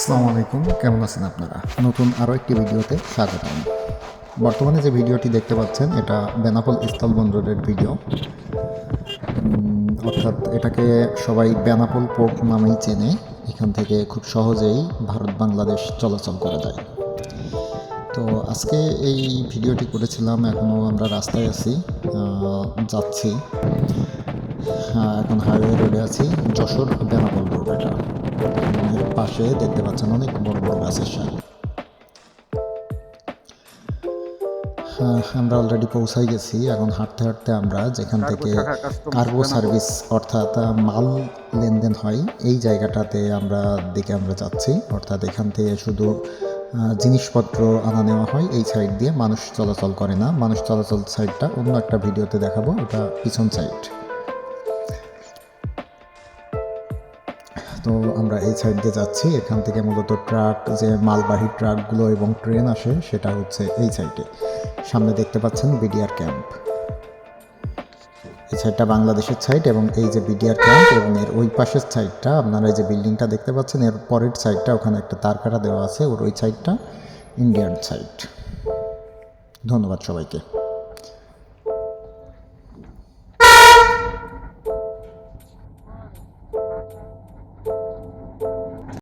আসসালামু আলাইকুম। কেমন আছেন আপনারা? নতুন আরও একটি ভিডিওতে স্বাগতম। বর্তমানে যে ভিডিওটি দেখতে পাচ্ছেন, এটা বেনাপোল স্থলবন্দরের ভিডিও। অর্থাৎ এটাকে সবাই বেনাপোল পোর্ট নামেই চেনে। এখান থেকে খুব সহজেই ভারত বাংলাদেশ চলাচল করা যায়। তো আজকে এই ভিডিওটি করেছিলাম এখনও আমরা রাস্তায় আছি যাচ্ছি। হ্যাঁ এখন হাইওয়ে রোডে আছি যশোর বেনাপোল পাশে দেখতে পাচ্ছেন অনেক বড় বড় গাছের সারি হ্যাঁ আমরা অলরেডি পৌঁছাই গেছি। এখন হাঁটতে হাঁটতে আমরা যেখান থেকে কার্গো সার্ভিস অর্থাৎ মাল লেনদেন হয় এই জায়গাটাতে আমরা দিকে আমরা যাচ্ছি। অর্থাৎ এখান থেকে শুধু জিনিসপত্র আনা নেওয়া হয় এই সাইড দিয়ে। মানুষ চলাচল করে না। মানুষ চলাচল সাইডটা অন্য একটা ভিডিওতে দেখাবো। এটা পিছন সাইড তো আমরা এই সাইড দিয়ে যাচ্ছি। এখান থেকে মূলত ট্রাক, যে মালবাহী ট্রাকগুলো এবং ট্রেন আসে, সেটা হচ্ছে এই সাইডে সামনে দেখতে পাচ্ছেন বিডিআর ক্যাম্প এই সাইডটা বাংলাদেশের সাইড এবং এই যে বিডিআর ক্যাম্প এবং এর ওই পাশের সাইডটা আপনারা এই যে বিল্ডিংটা দেখতে পাচ্ছেন, এর পরের সাইডটা ওখানে একটা তার কাটা দেওয়া আছে, ওর ওই সাইডটা ইন্ডিয়ান সাইড ধন্যবাদ সবাইকে।